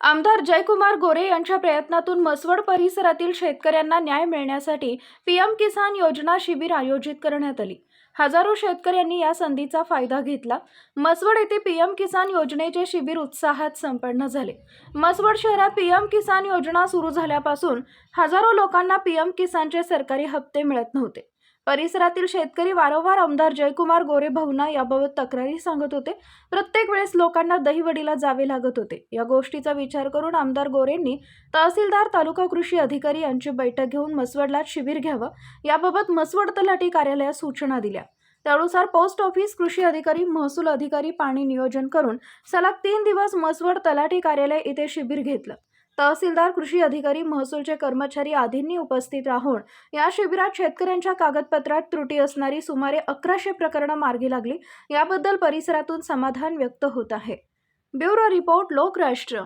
आमदार जयकुमार गोरे यांच्या प्रयत्नातून मसवड परिसरातील शेतकऱ्यांना न्याय मिळण्यासाठी पीएम किसान योजना शिबिर आयोजित करण्यात आली. हजारो शेतकऱ्यांनी या संधीचा फायदा घेतला. मसवड येथे पीएम किसान योजनेचे शिबिर उत्साहात संपन्न झाले. मसवड शहरात पीएम किसान योजना सुरू झाल्यापासून हजारो लोकांना पीएम किसानचे सरकारी हप्ते मिळत नव्हते. परिसरातील शेतकरी वारंवार आमदार जयकुमार गोरे भाऊंना याबाबत तक्रारी सांगत होते. प्रत्येक वेळेस लोकांना दहीवडीला जावे लागत होते. या गोष्टीचा विचार करून आमदार गोरेंनी तहसीलदार तालुका कृषी अधिकारी यांची बैठक घेऊन मसवडला शिबिर घ्यावं. याबाबत मसवड तलाठी कार्यालयात सूचना दिल्या. त्यानुसार पोस्ट ऑफिस कृषी अधिकारी महसूल अधिकारी पाणी नियोजन करून सलग तीन दिवस मसवड तलाठी कार्यालय इथे शिबिर घेतलं. तहसीलदार कृषी अधिकारी महसूलचे कर्मचारी आदींनी उपस्थित राहून या शिबिरात शेतकऱ्यांच्या कागदपत्रात त्रुटी असणारी सुमारे अकराशे प्रकरणं मार्गी लागली. याबद्दल परिसरातून समाधान व्यक्त होत आहे. Bureau report Lokrashtra.